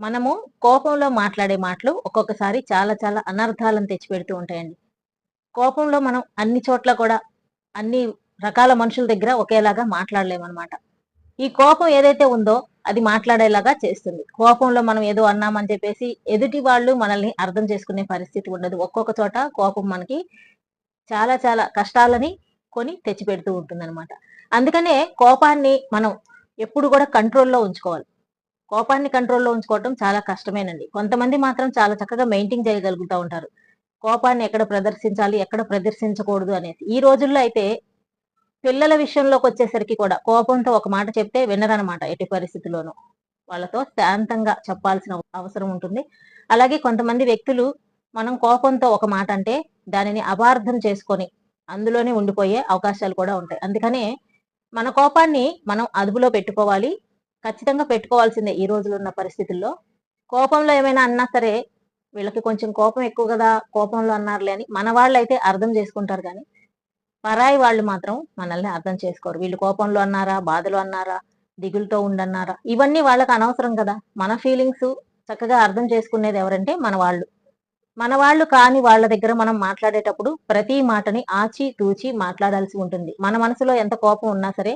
మనము కోపంలో మాట్లాడే మాటలు ఒక్కొక్కసారి చాలా చాలా అనర్థాలను తెచ్చిపెడుతూ ఉంటాయండి. కోపంలో మనం అన్ని చోట్ల కూడా అన్ని రకాల మనుషుల దగ్గర ఒకేలాగా మాట్లాడలేమన్నమాట. ఈ కోపం ఏదైతే ఉందో అది మాట్లాడేలాగా చేస్తుంది. కోపంలో మనం ఏదో అన్నామని చెప్పేసి ఎదుటి వాళ్ళు మనల్ని అర్థం చేసుకునే పరిస్థితి ఉండదు. ఒక్కొక్క చోట కోపం మనకి చాలా చాలా కష్టాలని కొని తెచ్చిపెడుతూ ఉంటుంది అనమాట అందుకనే కోపాన్ని మనం ఎప్పుడు కూడా కంట్రోల్లో ఉంచుకోవాలి. కోపాన్ని కంట్రోల్లో ఉంచుకోవటం చాలా కష్టమేనండి. కొంతమంది మాత్రం చాలా చక్కగా మెయింటైన్ చేయగలుగుతూ ఉంటారు. కోపాన్ని ఎక్కడ ప్రదర్శించాలి ఎక్కడ ప్రదర్శించకూడదు అనేది. ఈ రోజుల్లో అయితే పిల్లల విషయంలోకి వచ్చేసరికి కూడా కోపంతో ఒక మాట చెప్తే వినరనమాట ఎట్టి పరిస్థితుల్లోనూ. వాళ్ళతో శాంతంగా చెప్పాల్సిన అవసరం ఉంటుంది. అలాగే కొంతమంది వ్యక్తులు మనం కోపంతో ఒక మాట అంటే దానిని అపార్థం చేసుకొని అందులోనే ఉండిపోయే అవకాశాలు కూడా ఉంటాయి. అందుకనే మన కోపాన్ని మనం అదుపులో పెట్టుకోవాలి. ఖచ్చితంగా పెట్టుకోవాల్సిందే ఈ రోజులు ఉన్న పరిస్థితుల్లో. కోపంలో ఏమైనా అన్నా సరే వీళ్ళకి కొంచెం కోపం ఎక్కువ కదా కోపంలో అన్నారులే అని మన వాళ్ళు అయితే అర్థం చేసుకుంటారు కానీ పరాయి వాళ్ళు మాత్రం మనల్ని అర్థం చేసుకోరు. వీళ్ళు కోపంలో అన్నారా బాధలో అన్నారా దిగులతో ఉండన్నారా? ఇవన్నీ వాళ్ళకి అనవసరం కదా. మన ఫీలింగ్స్ చక్కగా అర్థం చేసుకునేది ఎవరంటే మన వాళ్ళు. మన వాళ్ళు కాని వాళ్ళ దగ్గర మనం మాట్లాడేటప్పుడు ప్రతి మాటని ఆచి తూచి మాట్లాడాల్సి ఉంటుంది. మన మనసులో ఎంత కోపం ఉన్నా సరే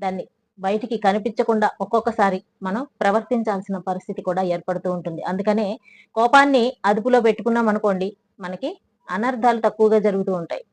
దాన్ని బయటికి కనిపించకుండా ఒక్కొక్కసారి మనం ప్రవర్తించాల్సిన పరిస్థితి కూడా ఏర్పడుతూ ఉంటుంది. అందుకనే కోపాన్ని అదుపులో పెట్టుకున్నాం అనుకోండి మనకి అనర్థాలు తక్కువగా జరుగుతూ ఉంటాయి.